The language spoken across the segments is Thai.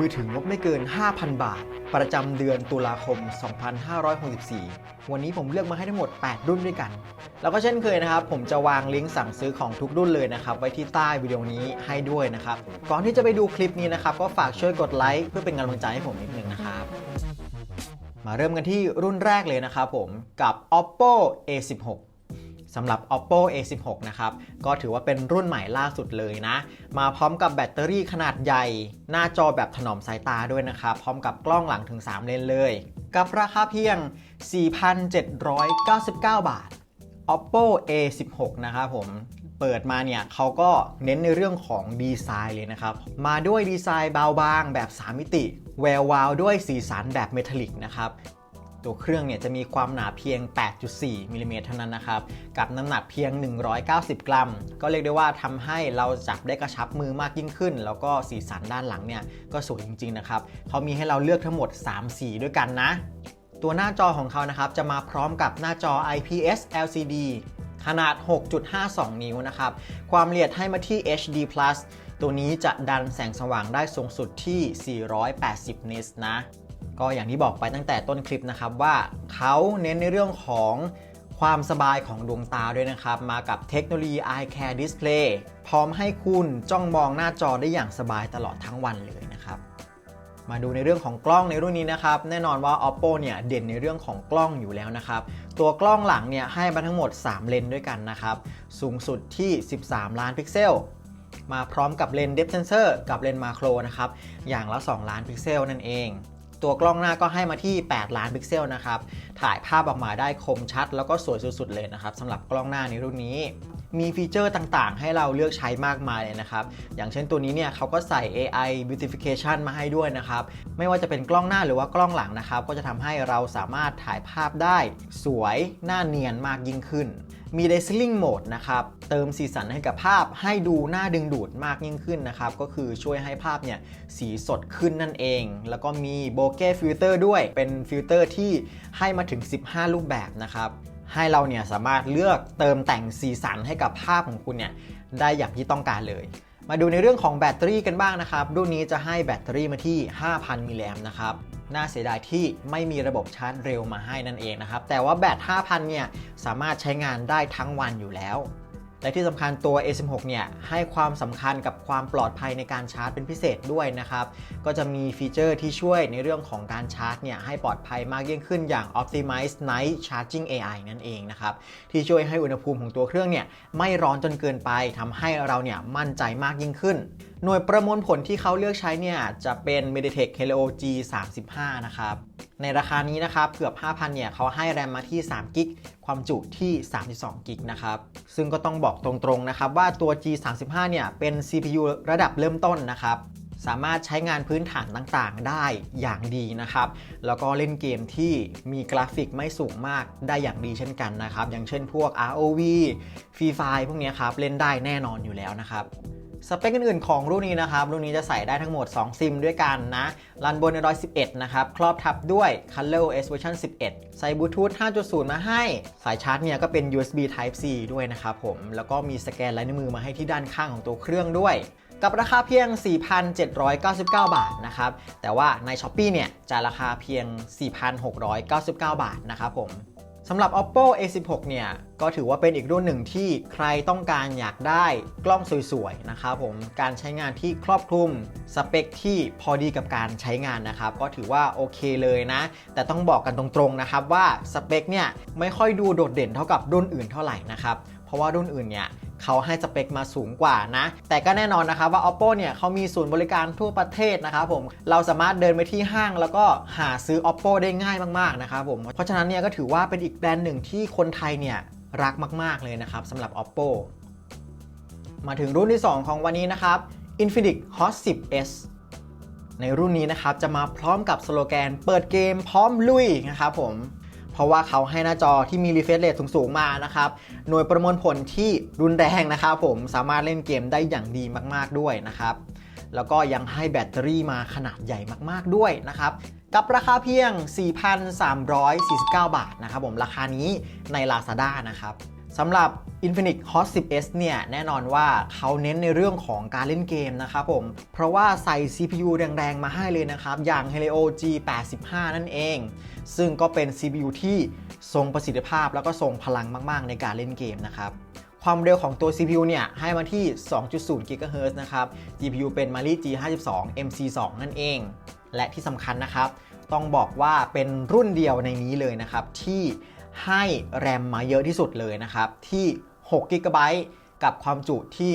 มือถืองบไม่เกิน 5,000 บาท ประจำเดือนตุลาคม 2564 วันนี้ผมเลือกมาให้ทั้งหมด 8 รุ่นด้วยกัน แล้วก็เช่นเคยนะครับ ผมจะวางลิงก์สั่งซื้อของทุกรุ่นเลยนะครับ ไว้ที่ใต้วิดีโอนี้ให้ด้วยนะครับ ก่อนที่จะไปดูคลิปนี้นะครับ ก็ฝากช่วยกดไลค์เพื่อเป็นกำลังใจให้ผมนิดนึงนะครับมาเริ่มกันที่รุ่นแรกเลยนะครับผมกับ oppo a16 สำหรับ oppo a16 นะครับ ก็ถือว่าเป็นรุ่นใหม่ล่าสุดเลยนะ มาพร้อมกับแบตเตอรี่ขนาดใหญ่ หน้าจอแบบถนอมสายตาด้วยนะครับ พร้อมกับกล้องหลังถึง 3 เลนเลย กับราคาเพียง 4,799 บาท oppo a16 นะครับผมเปิดมาเนี่ยเขาก็เน้นในเรื่องของดีไซน์เลยนะครับ มาด้วยดีไซน์เบาบางแบบ 3 มิติ แวววาวด้วยสีสันแบบเมทัลลิกนะครับ ตัวเครื่องเนี่ยจะมีความหนาเพียง 8.4มิลลิเมตรเท่านั้นนะครับ กับน้ำหนักเพียง 190 กรัม ก็เรียกได้ว่าทำให้เราจับได้กระชับมือมากยิ่งขึ้น แล้วก็สีสันด้านหลังเนี่ยก็สวยจริงๆนะครับเขามีให้เราเลือกทั้งหมด 3 สีด้วยกันนะ ตัวหน้าจอของเขานะครับจะมาพร้อมกับหน้าจอ IPS LCD ขนาด 6.52 นิ้วนะครับ ความละเอียดให้มาที่ HD+ ตัวนี้จะดันแสงสว่างได้สูงสุดที่ 480 นิตนะ ก็อย่างที่บอกไปตั้งแต่ต้นคลิปนะครับว่าเขาเน้นในเรื่องของความสบายของดวงตาด้วยนะครับ มากับเทคโนโลยี Eye Care Display พร้อมให้คุณจ้องมองหน้าจอได้อย่างสบายตลอดทั้งวันเลยนะครับ มาดูในเรื่องของกล้องในรุ่นนี้นะครับ แน่นอนว่า oppo เนี่ยเด่นในเรื่องของกล้องอยู่แล้วนะครับ ตัวกล้องหลังเนี่ยให้มาทั้งหมด 3 เลนด้วยกันนะครับ สูงสุดที่ 13 ล้านพิกเซล มาพร้อมกับเลนส์ depth sensor กับเลนส์มาโครนะครับ อย่างละ 2 ล้านพิกเซลนั่นเอง ตัวกล้องหน้าก็ให้มาที่ 8 ล้านพิกเซลนะครับ ถ่ายภาพออกมาได้คมชัด แล้วก็สวยสุดๆเลยนะครับสำหรับกล้องหน้าในรุ่นนี้ มีฟีเจอร์ต่างๆ ให้เราเลือกใช้มากมายเลยนะครับ อย่างเช่นตัวนี้เนี่ยเขาก็ใส่ AI beautification มาให้ด้วยนะครับ ไม่ว่าจะเป็นกล้องหน้าหรือว่ากล้องหลังนะครับ ก็จะทำให้เราสามารถถ่ายภาพได้สวยหน้าเนียนมากยิ่งขึ้น มี dazzling mode นะครับ เติมสีสันให้กับภาพให้ดูน่าดึงดูดมากยิ่งขึ้นนะครับ ก็คือช่วยให้ภาพเนี่ยสีสดขึ้นนั่นเอง แล้วก็มี bokeh filter ด้วย เป็นฟิลเตอร์ที่ให้มาถึง 15 รูปแบบนะครับ ให้เราเนี่ยสามารถเลือกเติมแต่งสีสันให้กับภาพของคุณเนี่ยได้อย่างที่ต้องการเลย มาดูในเรื่องของแบตเตอรี่กันบ้างนะครับรุ่นนี้จะให้แบตเตอรี่มาที่ 5,000 มิลลิแอมป์นะครับน่าเสียดายที่ไม่มีระบบชาร์จเร็วมาให้นั่นเองนะครับ แต่ว่าแบต 5,000 เนี่ย สามารถใช้งานได้ทั้งวันอยู่แล้ว และที่สำคัญตัว A16 เนี่ยให้ความสำคัญกับความปลอดภัยในการชาร์จเป็นพิเศษด้วยนะครับก็จะมีฟีเจอร์ที่ช่วยในเรื่องของการชาร์จเนี่ยให้ปลอดภัยมากยิ่งขึ้นอย่าง Optimize Night Charging AI นั่นเองนะครับที่ช่วยให้อุณหภูมิของตัวเครื่องเนี่ยไม่ร้อนจนเกินไปทำให้เราเนี่ยมั่นใจมากยิ่งขึ้น หน่วยประมวลผลที่เขาเลือกใช้เนี่ยจะเป็น MediaTek Helio G35 นะครับในราคานี้นะครับเกือบ 5,000 เนี่ยเขาให้แรมมาที่3กิกความจุที่ 32กิกนะครับ ซึ่งก็ต้องบอกตรงๆนะครับว่าตัว G35 เนี่ยเป็น CPU ระดับเริ่มต้นนะครับ สามารถใช้งานพื้นฐานต่างๆ ได้อย่างดีนะครับ แล้วก็เล่นเกมที่มีกราฟิกไม่สูงมากได้อย่างดีเช่นกันนะครับ อย่างเช่นพวก ROV Free Fire พวกนี้ครับ เล่นได้แน่นอนอยู่แล้วนะครับ สเปคอื่นๆของรุ่นนี้นะครับรุ่นนี้จะใส่ได้ทั้งหมด 2 ซิมด้วยกันนะรันบน Android 11 นะครับ ครอบทับด้วย ColorOS version 11 ใส่บลูทูธ 5.0 มาให้ สายชาร์จเนี่ยก็เป็น USB Type C ด้วยนะครับผม แล้วก็มีสแกนลายนิ้วมือมาให้ที่ด้านข้างของตัวเครื่องด้วย กับราคาเพียง 4,799 บาทนะครับ แต่ว่าใน s h อ p e e เนี่ยจะราคาเพียง 4,699 บาทนะครับผม สำหรับ oppo a16 เนี่ยก็ถือว่าเป็นอีกรุ่นหนึ่งที่ใครต้องการอยากได้กล้องสวยๆนะครับผมการใช้งานที่ครอบคลุมสเปคที่พอดีกับการใช้งานนะครับก็ถือว่าโอเคเลยนะ แต่ต้องบอกกันตรงๆนะครับว่าสเปคเนี่ยไม่ค่อยดูโดดเด่นเท่ากับรุ่นอื่นเท่าไหร่นะครับ ราะว่ารุ่นอื่นเนี่ยเขาให้สเปคมาสูงกว่านะ แต่ก็แน่นอนนะครับว่า oppo เนี่ยเขามีศูนย์บริการทั่วประเทศนะครับผม เราสามารถเดินไปที่ห้างแล้วก็หาซื้อ oppo ได้ง่ายมากๆนะครับผม เพราะฉะนั้นเนี่ยก็ถือว่าเป็นอีกแบรนด์หนึ่งที่คนไทยเนี่ยรักมากๆเลยนะครับสำหรับ oppo มาถึงรุ่นที่ 2 ของวันนี้นะครับ Infinix Hot 10s ในรุ่นนี้นะครับจะมาพร้อมกับสโลแกน เปิดเกมพร้อมลุยนะครับผม เพราะว่าเขาให้หน้าจอที่มี refresh rate สูง ๆ มานะครับ หน่วยประมวลผลที่รุนแรงนะครับผมสามารถเล่นเกมได้อย่างดีมากๆด้วยนะครับ แล้วก็ยังให้แบตเตอรี่มาขนาดใหญ่มากๆด้วยนะครับกับราคาเพียง 4,349 บาทนะครับผมราคานี้ใน Lazada นะครับสำหรับ Infinix Hot 10s เนี่ยแน่นอนว่าเขาเน้นในเรื่องของการเล่นเกมนะครับผม เพราะว่าใส่ CPU แรงๆ มาให้เลยนะครับ อย่าง Helio G85 นั่นเอง ซึ่งก็เป็น CPU ที่ทรงประสิทธิภาพแล้วก็ทรงพลังมาก ๆ ในการเล่นเกมนะครับความเร็วของตัว CPU เนี่ยให้มาที่ 2.0 GHz นะครับ GPU เป็น Mali G52 MC2 นั่นเอง และที่สำคัญนะครับ ต้องบอกว่าเป็นรุ่นเดียวในนี้เลยนะครับ ที่ให้แรมมาเยอะที่สุดเลยนะครับ ที่ 6 g b กับความจุที่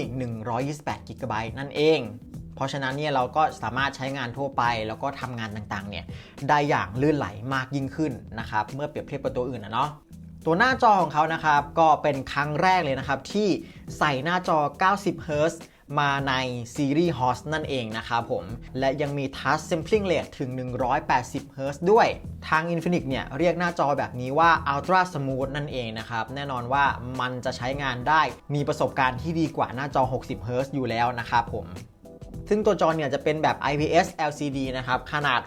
128 g b นั่นเอง เพราะฉะนั้นเนี่ยเราก็สามารถใช้งานทั่วไป แล้วก็ทำงานต่างๆเนี่ยได้อย่างลื่นไหลมากยิ่งขึ้นนะครับเมื่อเปรียบเทียบกับตัวอื่นนะเนาะตัวหน้าจอของเขานะครับก็เป็นครั้งแรกเลยนะครับที่ใส่หน้าจอ 90 Hz มาในซีรีส์ HOS นั่นเองนะครับผม และยังมี Touch Sampling Rate ถึง 180 Hz ด้วย ทาง Infinix เนี่ยเรียกหน้าจอแบบนี้ว่า Ultra Smooth นั่นเองนะครับ แน่นอนว่ามันจะใช้งานได้มีประสบการณ์ที่ดีกว่าหน้าจอ 60 Hz อยู่แล้วนะครับผม ซึ่งตัวจอเนี่ยจะเป็นแบบ IPS LCD นะครับขนาด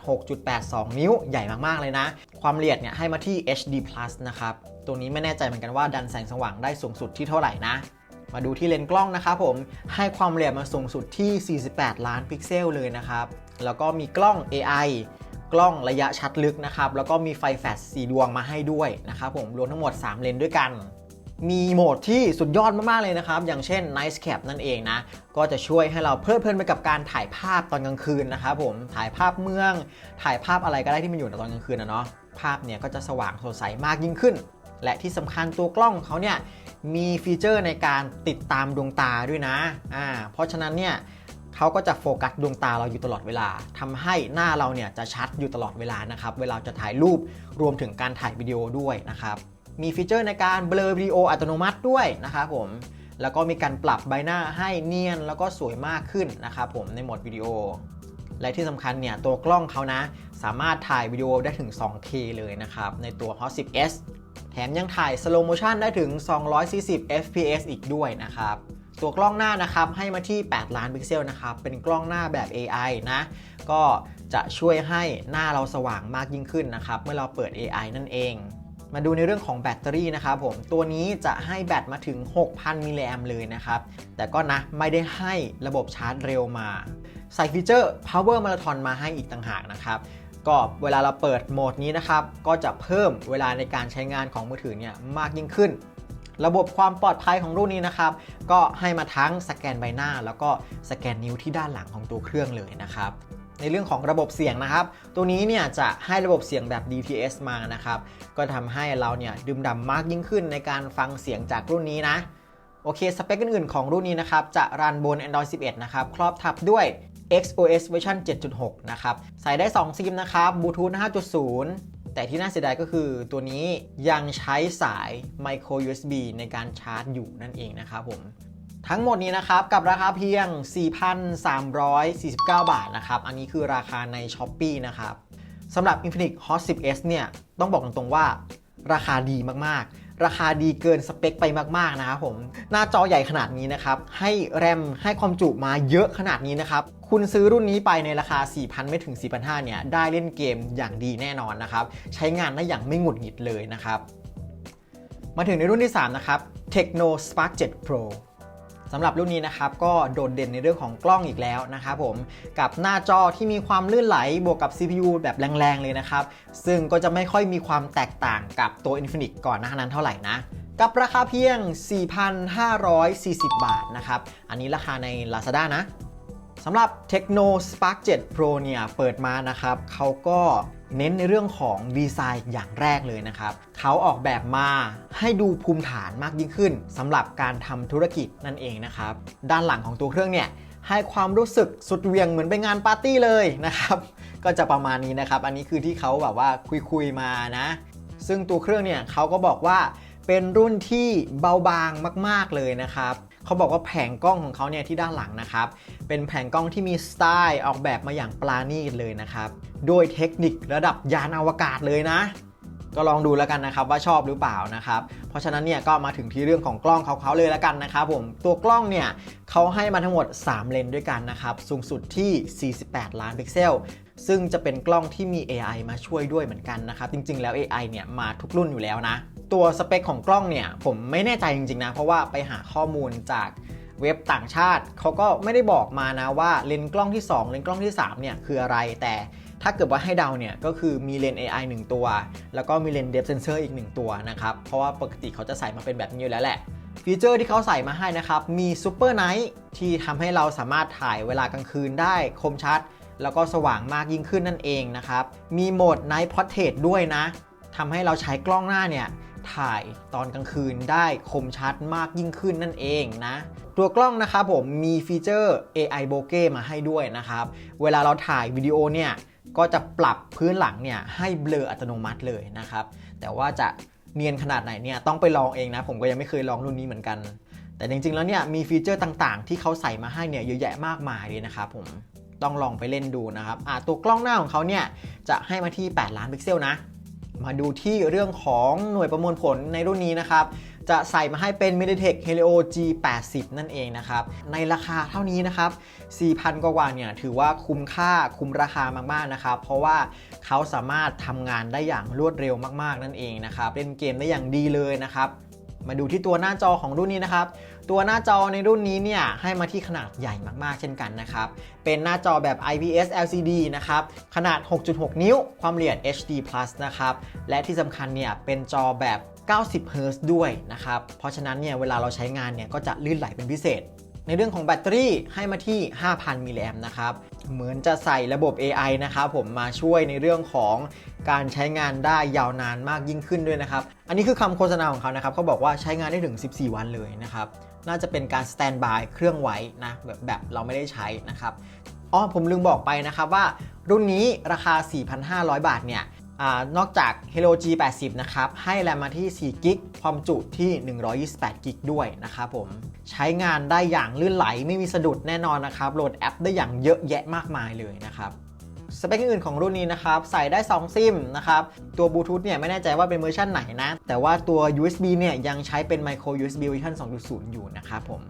6.82 นิ้วใหญ่มาก ๆ เลยนะ ความละเอียดเนี่ยให้มาที่ HD Plus นะครับตัวนี้ไม่แน่ใจเหมือนกันว่าดันแสงสว่างได้สูงสุดที่เท่าไหร่นะ มาดูที่เลนส์กล้องนะครับผมให้ความละเอียดมาสูงสุดที่ 48 ล้านพิกเซลเลยนะครับแล้วก็มีกล้อง AI กล้องระยะชัดลึกนะครับแล้วก็มีไฟแฟลชสีดวงมาให้ด้วยนะครับผมรวมทั้งหมด 3 เลนส์ด้วยกัน มีโหมดที่สุดยอดมาก ๆ เลยนะครับ อย่างเช่น Night Cap นั่นเองนะ ก็จะช่วยให้เราเพลิดเพลินไปกับการถ่ายภาพตอนกลางคืนนะครับผมถ่ายภาพเมือง ถ่ายภาพอะไรก็ได้ที่มันอยู่ในตอนกลางคืนนะเนาะภาพเนี่ยก็จะสว่างสดใสมากยิ่งขึ้น และที่สำคัญตัวกล้องเขาเนี่ยมีฟีเจอร์ในการติดตามดวงตาด้วยนะอ่าเพราะฉะนั้นเนี่ยเขาก็จะโฟกัสดวงตาเราอยู่ตลอดเวลาทำให้หน้าเราเนี่ยจะชัดอยู่ตลอดเวลานะครับเวลาจะถ่ายรูปรวมถึงการถ่ายวิดีโอด้วยนะครับ มีฟีเจอร์ในการเบลอวิดีโออัตโนมัติด้วยนะครับผมแล้วก็มีการปรับใบหน้าให้เนียนแล้วก็สวยมากขึ้นนะครับผมในโหมดวิดีโอ และที่สำคัญเนี่ยตัวกล้องเขานะ สามารถถ่ายวิดีโอได้ถึง 2K เลยนะครับ ในตัว Hot 10s แถมยังถ่าย slow motion ได้ถึง 240 fps อีกด้วยนะครับ ตัวกล้องหน้านะครับให้มาที่ 8 ล้านพิกเซลนะครับ เป็นกล้องหน้าแบบ AI นะ ก็จะช่วยให้หน้าเราสว่างมากยิ่งขึ้นนะครับ เมื่อเราเปิด AI นั่นเอง มาดูในเรื่องของแบตเตอรี่นะครับผม ตัวนี้จะให้แบตมาถึง 6,000 มิลลิแอมเลยนะครับ แต่ก็นะไม่ได้ให้ระบบชาร์จเร็วมา ใส่ฟีเจอร์ Power Marathon มาให้อีกต่างหากนะครับก็เวลาเราเปิดโหมดนี้นะครับ ก็จะเพิ่มเวลาในการใช้งานของมือถือเนี่ยมากยิ่งขึ้น ระบบความปลอดภัยของรุ่นนี้นะครับ ก็ให้มาทั้งสแกนใบหน้า แล้วก็สแกนนิ้วที่ด้านหลังของตัวเครื่องเลยนะครับ ในเรื่องของระบบเสียงนะครับ ตัวนี้เนี่ยจะให้ระบบเสียงแบบ DTS มานะครับ ก็ทำให้เราเนี่ยดื่มด่ำมากยิ่งขึ้นในการฟังเสียงจากรุ่นนี้นะ โอเค สเปคอื่นๆของรุ่นนี้นะครับ จะรันบน Android 11 นะครับ ครอบทับด้วย XOS เวอร์ชัน7.6 นะครับ ใส่ได้ 2 ซิมนะครับ Bluetooth 5.0 แต่ที่น่าเสียดายก็คือตัวนี้ยังใช้สาย Micro USB ในการชาร์จอยู่นั่นเองนะครับผม ทั้งหมดนี้นะครับกับราคาเพียง 4,349 บาทนะครับ อันนี้คือราคาใน s h อ p e e นะครับสำหรับ Infinix Hot 10s เนี่ยต้องบอกตรงๆว่าราคาดีมากๆ ราคาดีเกินสเปคไปมากๆนะครับผม หน้าจอใหญ่ขนาดนี้นะครับ ให้แรมให้ความจุมาเยอะขนาดนี้นะครับ คุณซื้อรุ่นนี้ไปในราคา 4,000 ไม่ถึง 4,500 เนี่ย ได้เล่นเกมอย่างดีแน่นอนนะครับ ใช้งานได้อย่างไม่หงุดหงิดเลยนะครับ มาถึงในรุ่นที่ 3 นะครับ Tecno Spark 7 Pro สำหรับรุ่นนี้นะครับก็โดดเด่นในเรื่องของกล้องอีกแล้วนะครับผมกับหน้าจอที่มีความลื่นไหลบวกกับ CPU แบบแรงๆเลยนะครับ ซึ่งก็จะไม่ค่อยมีความแตกต่างกับตัว Infinix ก่อนหน้านั้นเท่าไหร่นะกับราคาเพียง 4,540 บาทนะครับ อันนี้ราคาใน Lazada นะสำหรับ Tecno Spark 7 Pro เนี่ย เปิดมานะครับ เขาก็ เน้นในเรื่องของดีไซน์อย่างแรกเลยนะครับเขาออกแบบมาให้ดูภูมิฐานมากยิ่งขึ้นสำหรับการทำธุรกิจนั่นเองนะครับด้านหลังของตัวเครื่องเนี่ยให้ความรู้สึกสุดเวียงเหมือนไปงานปาร์ตี้เลยนะครับ ก็จะประมาณนี้นะครับ อันนี้คือที่เขาแบบว่าคุยๆมานะ ซึ่งตัวเครื่องเนี่ยเขาก็บอกว่าเป็นรุ่นที่เบาบางมาก ๆเลยนะครับ เขาบอกว่าแผงกล้องของเขาเนี่ยที่ด้านหลังนะครับ เป็นแผงกล้องที่มีสไตล์ออกแบบมาอย่างปราณีตเลยนะครับ โดยเทคนิคระดับยานอวกาศเลยนะ ก็ลองดูแล้วกันนะครับว่าชอบหรือเปล่านะครับ เพราะฉะนั้นเนี่ยก็มาถึงที่เรื่องของกล้องเขาเขาเลยแล้วกันนะครับผม ตัวกล้องเนี่ยเขาให้มาทั้งหมด 3 เลนด้วยกันนะครับ สูงสุดที่ 48 ล้านพิกเซลซึ่งจะเป็นกล้องที่มี AI มาช่วยด้วยเหมือนกันนะครับ จริงๆ แล้ว AI เนี่ยมาทุกรุ่นอยู่แล้วนะ ตัวสเปคของกล้องเนี่ย ผมไม่แน่ใจจริงๆนะ เพราะว่าไปหาข้อมูลจากเว็บต่างชาติ เขาก็ไม่ได้บอกมานะว่าเลนส์กล้องที่ 2 เลนส์กล้องที่ 3 เนี่ยคืออะไรแต่ถ้าเกิดว่าให้เดาเนี่ยก็คือมีเลนส์ AI 1 ตัว แล้วก็มีเลนส์ Depth Sensor อีก 1 ตัวนะครับ เพราะว่าปกติเขาจะใส่มาเป็นแบบนี้อยู่แล้วแหละ ฟีเจอร์ที่เขาใส่มาให้นะครับ มี Super Night ที่ทำให้เราสามารถถ่ายเวลากลางคืนได้คมชัด แล้วก็สว่างมากยิ่งขึ้นนั่นเองนะครับ มีโหมด Night Portrait ด้วยนะทำให้เราใช้กล้องหน้าเนี่ย ถ่ายตอนกลางคืนได้คมชัดมากยิ่งขึ้นนั่นเองนะ ตัวกล้องนะครับผมมีฟีเจอร์ AI bokeh มาให้ด้วยนะครับ เวลาเราถ่ายวิดีโอเนี่ยก็จะปรับพื้นหลังเนี่ยให้เบลออัตโนมัติเลยนะครับ แต่ว่าจะเนียนขนาดไหนเนี่ยต้องไปลองเองนะ ผมก็ยังไม่เคยลองรุ่นนี้เหมือนกัน แต่จริงๆแล้วเนี่ยมีฟีเจอร์ต่างๆ ที่เขาใส่มาให้เนี่ยเยอะแยะมากมายเลยนะครับผมต้องลองไปเล่นดูนะครับอ่าตัวกล้องหน้าของเขาเนี่ยจะให้มาที่ 8 ล้านพิกเซลนะ มาดูที่เรื่องของหน่วยประมวลผลในรุ่นนี้นะครับ จะใส่มาให้เป็น MediaTek Helio G80 นั่นเองนะครับ ในราคาเท่านี้นะครับ 4,000 กว่าเนี่ยถือว่าคุ้มค่าคุ้มราคามากๆนะครับ เพราะว่าเขาสามารถทำงานได้อย่างรวดเร็วมากๆนั่นเองนะครับ เล่นเกมได้อย่างดีเลยนะครับ มาดูที่ตัวหน้าจอของรุ่นนี้นะครับ ตัวหน้าจอในรุ่นนี้เนี่ยให้มาที่ขนาดใหญ่มากๆ เช่นกันนะครับ เป็นหน้าจอแบบ IPS LCD นะครับ ขนาด 6.6 นิ้ว ความละเอียด HD+ นะครับ และที่สำคัญเนี่ยเป็นจอแบบ 90 Hz ด้วยนะครับ เพราะฉะนั้นเนี่ยเวลาเราใช้งานเนี่ยก็จะลื่นไหลเป็นพิเศษในเรื่องของแบตเตอรี่ให้มาที่ 5,000 มิลลิแอมนะครับ เหมือนจะใส่ระบบ AI นะครับผมมาช่วยในเรื่องของการใช้งานได้ยาวนานมากยิ่งขึ้นด้วยนะครับ อันนี้คือคำโฆษณาของเขานะครับเขาบอกว่าใช้งานได้ถึง 14 วันเลยนะครับ น่าจะเป็นการสแตนบายเครื่องไว้นะแบบแบบเราไม่ได้ใช้นะครับอ๋อผมลืมบอกไปนะครับว่า รุ่นนี้ราคา 4,500 บาทเนี่ยอนอกจาก Helio G80 นะครับ ให้แรมมาที่4กิกความจุที่ 128กิกด้วยนะครับผม ใช้งานได้อย่างลื่นไหลไม่มีสะดุดแน่นอนนะครับ โหลดแอปได้อย่างเยอะแยะมากมายเลยนะครับ สเปคอื่นของรุ่นนี้นะครับ ใส่ได้ 2 ซิมนะครับ ตัวบลูทูธเนี่ยไม่แน่ใจว่าเป็นเวอร์ชันไหนนะ แต่ว่าตัว USB เนี่ยยังใช้เป็น Micro USB เวอร์ชัน2.0 อยู่นะครับผม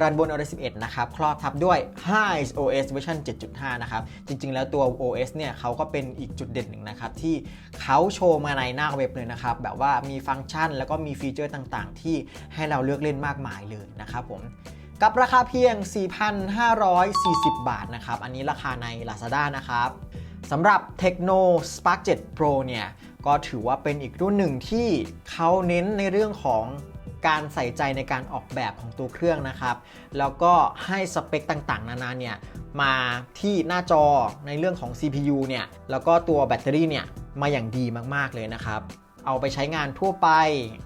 รันบน Android 11 นะครับ ครอบทับด้วย Hive OS เวอร์ชัน7.5 นะครับ จริง ๆ แล้วตัว OS เนี่ยเขาก็เป็นอีกจุดเด่นหนึ่งนะครับ ที่เขาโชว์มาในหน้าเว็บเลยนะครับ แบบว่ามีฟังก์ชันแล้วก็มีฟีเจอร์ต่างๆ ที่ให้เราเลือกเล่นมากมายเลยนะครับผมกับราคาเพียง 4,540 บาทนะครับ อันนี้ราคาใน Lazada นะครับ สำหรับ Tecno Spark 7 Pro เนี่ย ก็ถือว่าเป็นอีกรุ่นหนึ่งที่เขาเน้นในเรื่องของการใส่ใจในการออกแบบของตัวเครื่องนะครับ แล้วก็ให้สเปคต่างๆ นานาเนี่ย มาที่หน้าจอในเรื่องของ CPU เนี่ย แล้วก็ตัวแบตเตอรี่เนี่ย มาอย่างดีมากๆเลยนะครับ เอาไปใช้งานทั่วไป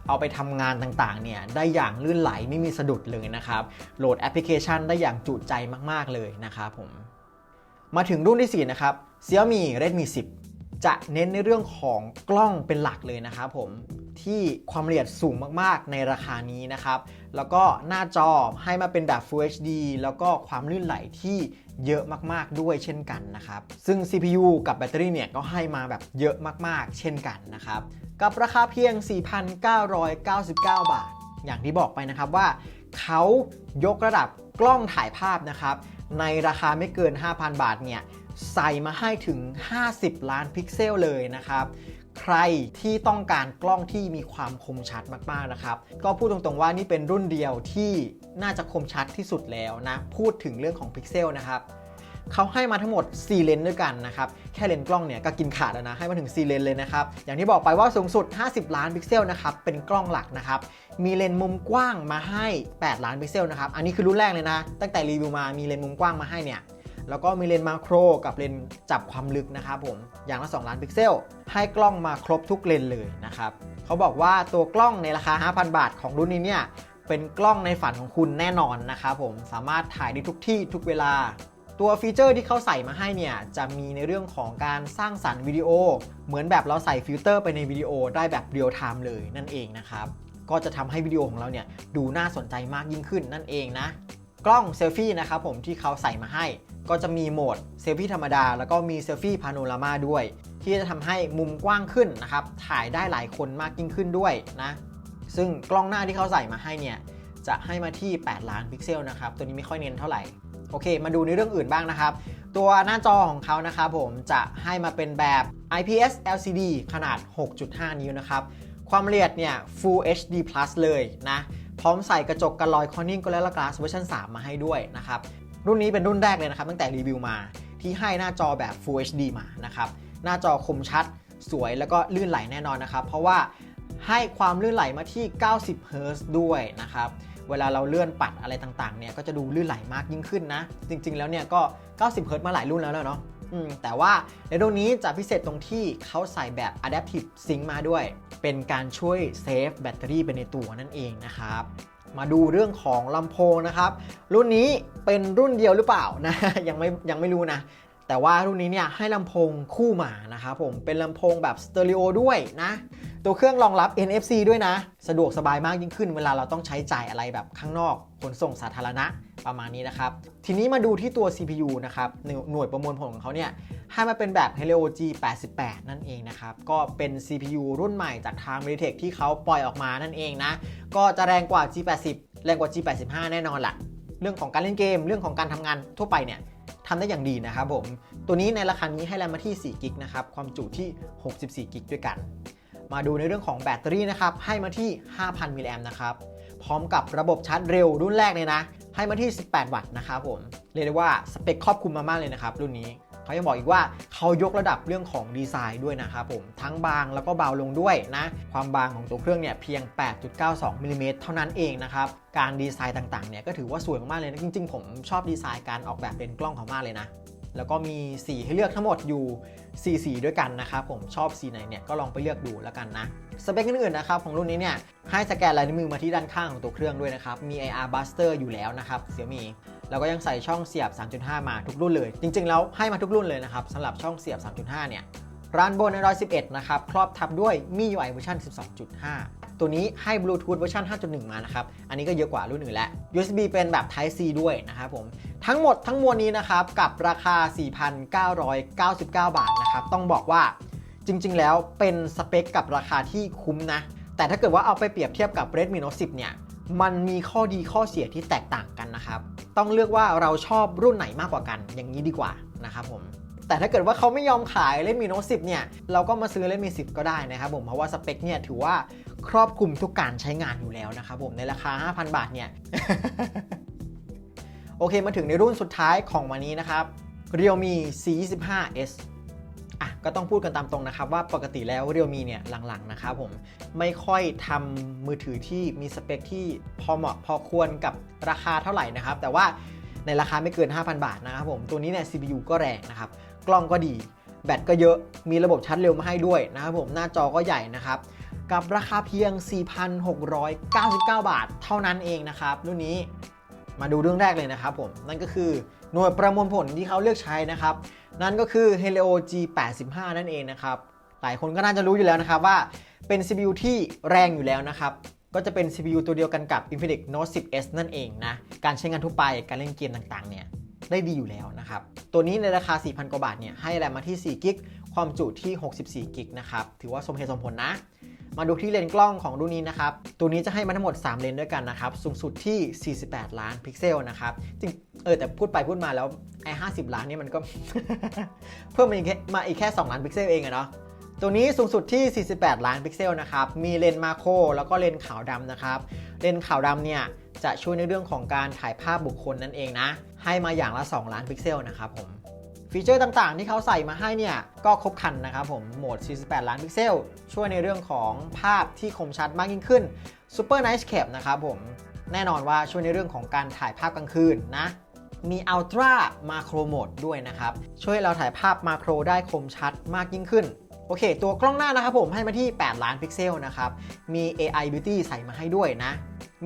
เอาไปทำงานต่างๆ เนี่ย ได้อย่างลื่นไหลไม่มีสะดุดเลยนะครับ โหลดแอปพลิเคชันได้อย่างจุใจมากๆเลยนะครับผม มาถึงรุ่นที่ 4 นะครับ Xiaomi Redmi 10 จะเน้นในเรื่องของกล้องเป็นหลักเลยนะครับผมที่ความละเอียดสูงมากๆ ในราคานี้นะครับ แล้วก็หน้าจอให้มาเป็นแบบ Full HD แล้วก็ความลื่นไหลที่เยอะมากๆด้วยเช่นกันนะครับ ซึ่ง CPU กับแบตเตอรี่เนี่ยก็ให้มาแบบเยอะมากๆ เช่นกันนะครับ กับราคาเพียง 4,999 บาท อย่างที่บอกไปนะครับว่าเขายกระดับกล้องถ่ายภาพนะครับ ในราคาไม่เกิน 5,000 บาทเนี่ยใส่มาให้ถึง 50 ล้านพิกเซลเลยนะครับ ใครที่ต้องการกล้องที่มีความคมชัดมากๆนะครับ ก็พูดตรงๆว่านี่เป็นรุ่นเดียวที่น่าจะคมชัดที่สุดแล้วนะ พูดถึงเรื่องของพิกเซลนะครับ เขาให้มาทั้งหมด 4 เลนส์ด้วยกันนะครับ แค่เลนส์กล้องเนี่ยก็กินขาดแล้วนะ ให้มาถึง 4 เลนส์เลยนะครับ อย่างที่บอกไปว่าสูงสุด 50 ล้านพิกเซลนะครับ เป็นกล้องหลักนะครับ มีเลนส์มุมกว้างมาให้ 8 ล้านพิกเซลนะครับ อันนี้คือรุ่นแรกเลยนะ ตั้งแต่รีวิวมา มีเลนส์มุมกว้างมาให้เนี่ยแล้วก็มีเลนส์มาโครกับเลนส์จับความลึกนะครับผม อย่างละ 2 ล้านพิกเซล ให้กล้องมาครบทุกเลนส์เลยนะครับ เขาบอกว่าตัวกล้องในราคา 5,000 บาทของรุ่นนี้เนี่ย เป็นกล้องในฝันของคุณแน่นอนนะครับผม สามารถถ่ายได้ทุกที่ทุกเวลา ตัวฟีเจอร์ที่เขาใส่มาให้เนี่ยจะมีในเรื่องของการสร้างสรรค์วิดีโอ เหมือนแบบเราใส่ฟิลเตอร์ไปในวิดีโอได้แบบเรียลไทม์เลยนั่นเองนะครับ ก็จะทำให้วิดีโอของเราเนี่ยดูน่าสนใจมากยิ่งขึ้นนั่นเองนะ กล้องเซลฟี่นะครับผมที่เขาใส่มาให้ ก็จะมีโหมดเซลฟี่ธรรมดา แล้วก็มีเซลฟี่พาโนรามาด้วย ที่จะทำให้มุมกว้างขึ้นนะครับถ่ายได้หลายคนมากยิ่งขึ้นด้วยนะ ซึ่งกล้องหน้าที่เขาใส่มาให้เนี่ยจะให้มาที่ 8 ล้านพิกเซลนะครับ ตัวนี้ไม่ค่อยเน้นเท่าไหร่ โอเค มาดูในเรื่องอื่นบ้างนะครับ ตัวหน้าจอของเขานะครับผมจะให้มาเป็นแบบ IPS LCD ขนาด 6.5 นิ้วนะครับ ความละเอียดเนี่ย Full HD Plus เลยนะ พร้อมใส่กระจกกันรอย Corning Gorilla Glass เวอร์ชัน3 มาให้ด้วยนะครับ รุ่นนี้เป็นรุ่นแรกเลยนะครับ ตั้งแต่รีวิวมาที่ให้หน้าจอแบบ Full HD มานะครับ หน้าจอคมชัดสวยแล้วก็ลื่นไหลแน่นอนนะครับ เพราะว่าให้ความลื่นไหลมาที่ 90เฮิร์ซด้วยนะครับ เวลาเราเลื่อนปัดอะไรต่างๆเนี่ยก็จะดูลื่นไหลมากยิ่งขึ้นนะ จริง ๆ แล้วเนี่ยก็ 90เฮิร์ตมาหลายรุ่นแล้วเนาะแต่ว่าในรุ่นนี้จะพิเศษตรงที่เขาใส่แบบ Adaptive Sync มาด้วย เป็นการช่วยเซฟแบตเตอรี่ไปในตัวนั่นเองนะครับมาดูเรื่องของลำโพงนะครับ รุ่นนี้เป็นรุ่นเดียวหรือเปล่านะยังไม่ยังไม่รู้นะ แต่ว่ารุ่นนี้เนี่ยให้ลำโพงคู่มานะครับผมเป็นลำโพงแบบสเตอริโอด้วยนะ ตัวเครื่องรองรับ NFC ด้วยนะ สะดวกสบายมากยิ่งขึ้นเวลาเราต้องใช้จ่ายอะไรแบบข้างนอกขนส่งสาธารณะประมาณนี้นะครับ ทีนี้มาดูที่ตัว CPU นะครับ หน่วยประมวลผลของเขาเนี่ย ให้มาเป็นแบบ Helio G88 นั่นเองนะครับ ก็เป็น CPU รุ่นใหม่จากทาง Mediatek ที่เขาปล่อยออกมานั่นเองนะ ก็จะแรงกว่า G80 แรงกว่า G85 แน่นอนละเรื่องของการเล่นเกม เรื่องของการทำงานทั่วไปเนี่ย ทำได้อย่างดีนะครับผม ตัวนี้ในราคานี้ให้แรมมาที่4กิกนะครับ ความจุที่ 64กิกด้วยกัน มาดูในเรื่องของแบตเตอรี่นะครับ ให้มาที่ 5,000มิลลิแอมนะครับ พร้อมกับระบบชาร์จเร็วรุ่นแรกเลยนะ ให้มาที่ 18 วัตต์นะครับผม เรียกได้ว่าสเปคครอบคลุมมามากเลยนะครับรุ่นนี้ เขายังบอกอีกว่าเขายกระดับเรื่องของดีไซน์ด้วยนะครับผมทั้งบางแล้วก็เบาลงด้วยนะความบางของตัวเครื่องเนี่ยเพียง 8.92มิลลิเมตรเท่านั้นเองนะครับการดีไซน์ต่างๆเนี่ยก็ถือว่าสวยมากๆเลยนะจริง ๆ ผมชอบดีไซน์การออกแบบเลนส์กล้องเขามากเลยนะแล้วก็มีสีให้เลือกทั้งหมดอยู่4สีด้วยกันนะครับผมชอบสีไหนเนี่ยก็ลองไปเลือกดูแล้วกันนะสเปคอื่นๆนะครับของรุ่นนี้เนี่ยให้สแกนลายนิ้วมือมาที่ด้านข้างของตัวเครื่องด้วยนะครับมี AR Buster อยู่แล้วนะครับเสี่ยมี แล้วก็ยังใส่ช่องเสียบ 3.5 มาทุกรุ่นเลย จริง ๆ แล้วให้มาทุกรุ่นเลยนะครับสำหรับช่องเสียบ 3.5 เนี่ยร้านบนใน111 นะครับ ครอบทับด้วยมี UI เวอร์ชัน12.5 ตัวนี้ให้ Bluetooth เวอร์ชัน5.1 มานะครับ อันนี้ก็เยอะกว่ารุ่นอื่นแล้ว USB เป็นแบบ Type C ด้วยนะครับผม ทั้งหมดทั้งมวลนี้นะครับ กับราคา 4,999 บาทนะครับ ต้องบอกว่าจริง ๆ แล้วเป็นสเปคกับราคาที่คุ้มนะ แต่ถ้าเกิดว่าเอาไปเปรียบเทียบกับ Redmi Note 10 เนี่ย มันมีข้อดีข้อเสียที่แตกต่างกันนะครับ ต้องเลือกว่าเราชอบรุ่นไหนมากกว่ากัน อย่างนี้ดีกว่านะครับผมแต่ถ้าเกิดว่าเขาไม่ยอมขาย Redmi Note 10เนี่ยเราก็มาซื้อ Redmi 10ก็ได้นะครับผมเพราะว่าสเปคเนี่ยถือว่าครอบคลุมทุกการใช้งานอยู่แล้วนะครับผมในราคา 5,000 บาทเนี่ยโอเคมาถึงในรุ่นสุดท้ายของวันนี้นะครับ Realme C25s อะก็ต้องพูดกันตามตรงนะครับว่าปกติแล้ว Realme เนี่ยหลังๆนะครับผมไม่ค่อยทำมือถือที่มีสเปคที่พอเหมาะพอควรกับราคาเท่าไหร่นะครับ แต่ว่าในราคาไม่เกิน 5,000 บาทนะครับผมตัวนี้เนี่ย CPU ก็แรงนะครับ กล้องก็ดีแบตก็เยอะมีระบบชาร์จเร็วมาให้ด้วยนะครับผมหน้าจอก็ใหญ่นะครับกับราคาเพียง 4,699 บาท เท่านั้นเองนะครับรุ่นนี้ มาดูเรื่องแรกเลยนะครับผม นั่นก็คือหน่วยประมวลผลที่เขาเลือกใช้นะครับ นั่นก็คือ Helio G85 นั่นเองนะครับ หลายคนก็น่าจะรู้อยู่แล้วนะครับว่าเป็น CPU ที่แรงอยู่แล้วนะครับ ก็จะเป็น CPU ตัวเดียวกันกับ Infinix Note 10s นั่นเองนะ การใช้งานทั่วไปการเล่นเกมต่างๆ เนี่ยได้ดีอยู่แล้วนะครับ ตัวนี้ในราคา 4,000 กว่าบาทเนี่ยให้แรมมาที่4กิกความจุที่ 64กิกนะครับ ถือว่าสมเหตุสมผลนะ มาดูที่เลนส์กล้องของรุ่นนี้นะครับ ตัวนี้จะให้มาทั้งหมด 3 เลนส์ด้วยกันนะครับ สูงสุดที่ 48 ล้านพิกเซลนะครับจริงเออแต่พูดไปพูดมาแล้วไอ้50ล้านนี่มันก็ เพิ่มมาอีกแค่มาอีกแค่ 2 ล้านพิกเซลเองอะเนาะตัวนี้สูงสุดที่ 48 ล้านพิกเซลนะครับ มีเลนส์มาโครแล้วก็เลนส์ขาวดำนะครับ เลนส์ขาวดำเนี่ยจะช่วยในเรื่องของการถ่ายภาพบุคคลนั่นเองนะ ให้มาอย่างละ 2 ล้านพิกเซลนะครับผม ฟีเจอร์ต่างๆ ที่เขาใส่มาให้เนี่ย ก็ครบคันนะครับผม โหมด 48 ล้านพิกเซล ช่วยในเรื่องของภาพที่คมชัดมากยิ่งขึ้น Super Nice Cap นะครับผม แน่นอนว่าช่วยในเรื่องของการถ่ายภาพกลางคืนนะ มี Ultra Macro Mode ด้วยนะครับ ช่วยเราถ่ายภาพมาโครได้คมชัดมากยิ่งขึ้นโอเค ตัวกล้องหน้านะครับผมให้มาที่ 8 ล้านพิกเซลนะครับ มี AI Beauty ใส่มาให้ด้วยนะ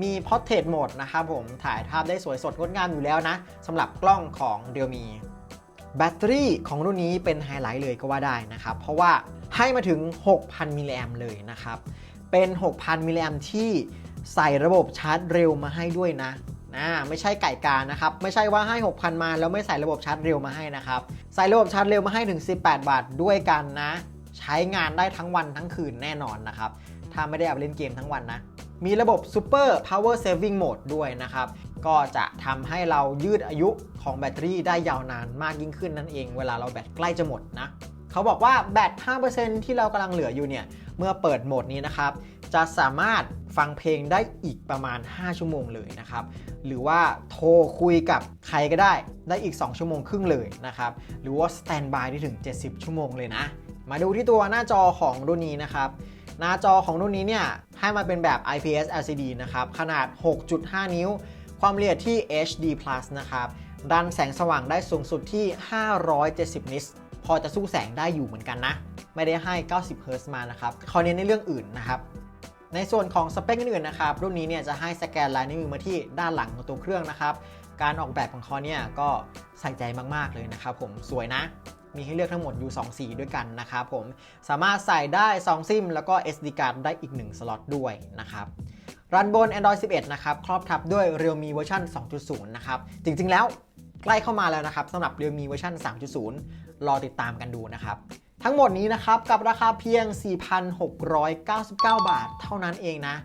มี Portrait Mode นะครับผมถ่ายภาพได้สวยสดงดงามอยู่แล้วนะสำหรับกล้องของ Realme แบตเตอรี่ของรุ่นนี้เป็นไฮไลท์เลยก็ว่าได้นะครับ เพราะว่าให้มาถึง 6,000 มิลลิแอมเลยนะครับ เป็น 6,000 มิลลิแอมที่ใส่ระบบชาร์จเร็วมาให้ด้วยนะนะไม่ใช่ไก่กานะครับ ไม่ใช่ว่าให้ 6,000 มาแล้วไม่ใส่ระบบชาร์จเร็วมาให้นะครับ ใส่ระบบชาร์จเร็วมาให้ถึง 18 บาทด้วยกันนะ ใช้งานได้ทั้งวันทั้งคืนแน่นอนนะครับ ถ้าไม่ได้เอาไปเล่นเกมทั้งวันนะ มีระบบ Super Power Saving Mode ด้วยนะครับ ก็จะทำให้เรายืดอายุของแบตเตอรี่ได้ยาวนานมากยิ่งขึ้นนั่นเอง เวลาเราแบตใกล้จะหมดนะเขาบอกว่าแบต 5%ที่เรากำลังเหลืออยู่เนี่ย เมื่อเปิดโหมดนี้นะครับ จะสามารถฟังเพลงได้อีกประมาณ 5 ชั่วโมงเลยนะครับ หรือว่าโทรคุยกับใครก็ได้ ได้อีก 2 ชั่วโมงครึ่งเลยนะครับ หรือว่าสแตนบายได้ถึง 70 ชั่วโมงเลยนะ มาดูที่ตัวหน้าจอของรุ่นนี้นะครับหน้าจอของรุ่นนี้เนี่ยให้มาเป็นแบบ IPS LCD นะครับ ขนาด 6.5 นิ้ว ความละเอียดที่ HD+ นะครับดันแสงสว่างได้สูงสุดที่ 570 นิตส์พอจะสู้แสงได้อยู่เหมือนกันนะ ไม่ได้ให้ 90เฮิร์ซมานะครับเขาเน้นในเรื่องอื่นนะครับ ในส่วนของสเปคอื่นๆนะครับ รุ่นนี้เนี่ยจะให้สแกนลายนิ้วมือมาที่ด้านหลังของตัวเครื่องนะครับ การออกแบบของเขาเนี่ยก็ใส่ใจมากๆเลยนะครับผมสวยนะ มีให้เลือกทั้งหมดอยู่ 2 สีด้วยกันนะครับผม สามารถใส่ได้ 2 ซิม แล้วก็ SD card ได้อีก 1 สล็อตด้วยนะครับรันบน Android 11 นะครับ ครอบทับด้วย Realme เวอร์ชัน2.0 นะครับ จริง ๆ แล้วใกล้เข้ามาแล้วนะครับสำหรับ Realme เวอร์ชัน3.0 รอติดตามกันดูนะครับทั้งหมดนี้นะครับกับราคาเพียง 4,699 บาท เท่านั้นเองนะ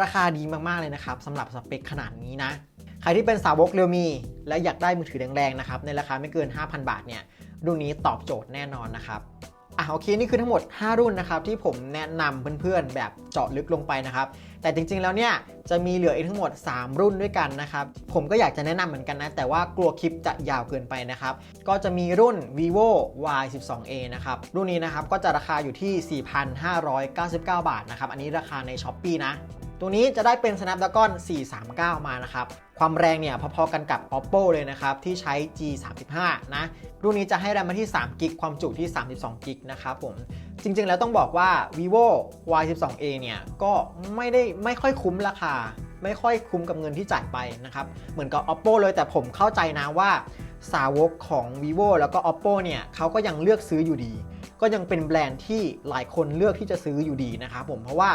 ราคาดีมากๆเลยนะครับสำหรับสเปคขนาดนี้นะ ใครที่เป็นสาวกเรียวมี และอยากได้มือถือแรงๆนะครับในราคาไม่เกิน 5,000 บาทเนี่ย รุ่นนี้ตอบโจทย์แน่นอนนะครับอะโอเคนี่คือทั้งหมด 5 รุ่นนะครับที่ผมแนะนำเพื่อนๆ แบบเจาะลึกลงไปนะครับ แต่จริงๆแล้วเนี่ยจะมีเหลืออีกทั้งหมด 3 รุ่นด้วยกันนะครับ ผมก็อยากจะแนะนำเหมือนกันนะ แต่ว่ากลัวคลิปจะยาวเกินไปนะครับ ก็จะมีรุ่น vivo y 1 2 a นะครับ รุ่นนี้นะครับก็จะราคาอยู่ที่ 4,599 บาทนะครับ อันนี้ราคาใน s h อ p e e นะ ตัวนี้จะได้เป็น Snapdragon 439 มานะครับ ความแรงเนี่ยพอๆกันกับ Oppo เลยนะครับ ที่ใช้ G35 นะ รุ่นนี้จะให้แรมมาที่3 g b ความจุที่ 32 g b นะครับผม จริงๆ แล้วต้องบอกว่า vivo y 1 2 a เนี่ยก็ไม่ได้ไม่ค่อยคุ้มราคา ไม่ค่อยคุ้มกับเงินที่จ่ายไปนะครับ เหมือนกับ Oppo เลยแต่ผมเข้าใจนะว่าสาวกของ vivo แล้วก็ Oppo เนี่ยเขาก็ยังเลือกซื้ออยู่ดี ก็ยังเป็นแบรนด์ที่หลายคนเลือกที่จะซื้ออยู่ดีนะครับผมเพราะว่า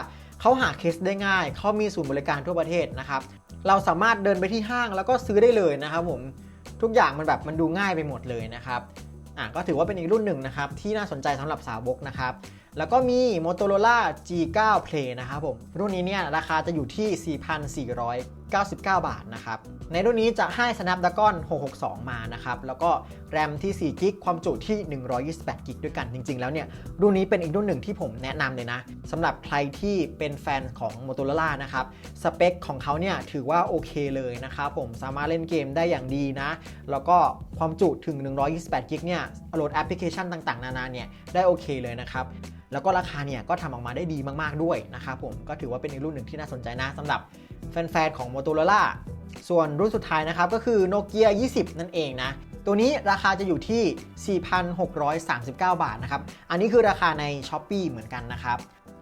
เขาหาเคสได้ง่าย เขามีศูนย์บริการทั่วประเทศนะครับ เราสามารถเดินไปที่ห้างแล้วก็ซื้อได้เลยนะครับผมทุกอย่างมันแบบมันดูง่ายไปหมดเลยนะครับอะก็ถือว่าเป็นอีกรุ่นหนึ่งนะครับ ที่น่าสนใจสำหรับสาวกนะครับ แล้วก็มี Motorola G9 Play นะครับผมรุ่นนี้เนี่ยราคาจะอยู่ที่ 99 บาทนะครับ ในรุ่นนี้จะให้ Snapdragon 662 มานะครับ แล้วก็แรมที่4 g b ความจุที่ 128 g b ด้วยกัน จริง ๆ แล้วเนี่ย รุ่นนี้เป็นอีกรุ่นหนึ่งที่ผมแนะนำเลยนะสำหรับใครที่เป็นแฟนของ Motorola นะครับ สเปคของเขาเนี่ยถือว่าโอเคเลยนะครับ ผมสามารถเล่นเกมได้อย่างดีนะ แล้วก็ความจุถึง 128 g b เนี่ยโหลดแอปพลิเคชันต่างๆ นานาเนี่ยได้โอเคเลยนะครับแล้วก็ราคาเนี่ยก็ทำออกมาได้ดีมากๆด้วยนะครับผมก็ถือว่าเป็นอีกรุ่นหนึ่งที่น่าสนใจนะสำหรับ แฟนๆของ Motorola ส่วนรุ่นสุดท้ายนะครับก็คือ Nokia 20 นั่นเองนะ ตัวนี้ราคาจะอยู่ที่ 4,639 บาทนะครับ อันนี้คือราคาใน s h อ p e e เหมือนกันนะครับ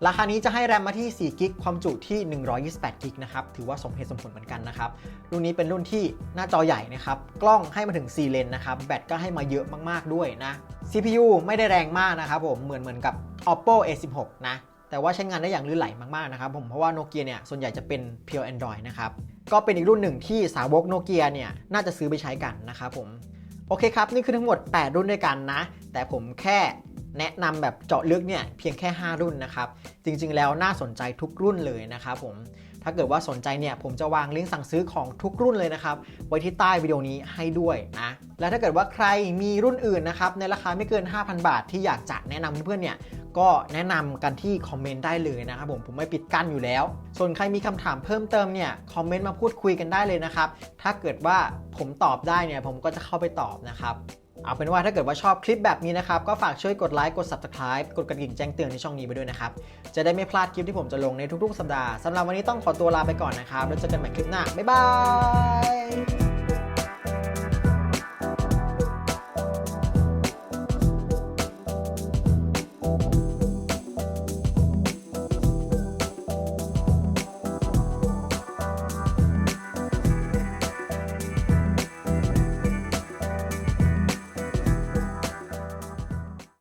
ราคานี้จะให้แรมมาที่ 4 กิก ความจุที่ 128 กิกนะครับ ถือว่าสมเหตุสมผลเหมือนกันนะครับ รุ่นนี้เป็นรุ่นที่หน้าจอใหญ่นะครับ กล้องให้มาถึง 4 เลนนะครับ แบตก็ให้มาเยอะมากๆด้วยนะ CPU ไม่ได้แรงมากนะครับผม เหมือนเหมือนกับ Oppo A16 นะ แต่ว่าใช้งานได้อย่างลื่นไหลมากๆนะครับผมเพราะว่าโนเกียเนี่ยส่วนใหญ่จะเป็น Pure Android นะครับก็เป็นอีกรุ่นหนึ่งที่สาวกโนเกียเนี่ยน่าจะซื้อไปใช้กันนะครับผมโอเคครับ นี่คือทั้งหมด 8 รุ่นด้วยกันนะ แต่ผมแค่แนะนำแบบเจาะลึกเนี่ยเพียงแค่ 5 รุ่นนะครับ จริงๆแล้วน่าสนใจทุกรุ่นเลยนะครับผมถ้าเกิดว่าสนใจเนี่ยผมจะวางลิงก์สั่งซื้อของทุกรุ่นเลยนะครับ ไว้ที่ใต้วิดีโอนี้ให้ด้วยนะ และถ้าเกิดว่าใครมีรุ่นอื่นนะครับในราคาไม่เกิน 5,000 บาทที่อยากจะแนะนำเพื่อนๆเนี่ย ก็แนะนำกันที่คอมเมนต์ได้เลยนะครับผมผมไม่ปิดกั้นอยู่แล้ว ส่วนใครมีคำถามเพิ่มเติมเนี่ยคอมเมนต์มาพูดคุยกันได้เลยนะครับ ถ้าเกิดว่าผมตอบได้เนี่ยผมก็จะเข้าไปตอบนะครับเอาเป็นว่าถ้าเกิดว่าชอบคลิปแบบนี้นะครับ ก็ฝากช่วยกดไลค์กด subscribe กดกระดิ่งแจ้งเตือนในช่องนี้ไปด้วยนะครับ จะได้ไม่พลาดคลิปที่ผมจะลงในทุกๆ สัปดาห์สำหรับวันนี้ต้องขอตัวลาไปก่อนนะครับแล้วเจอกันใหม่คลิปหน้าบ๊ายบาย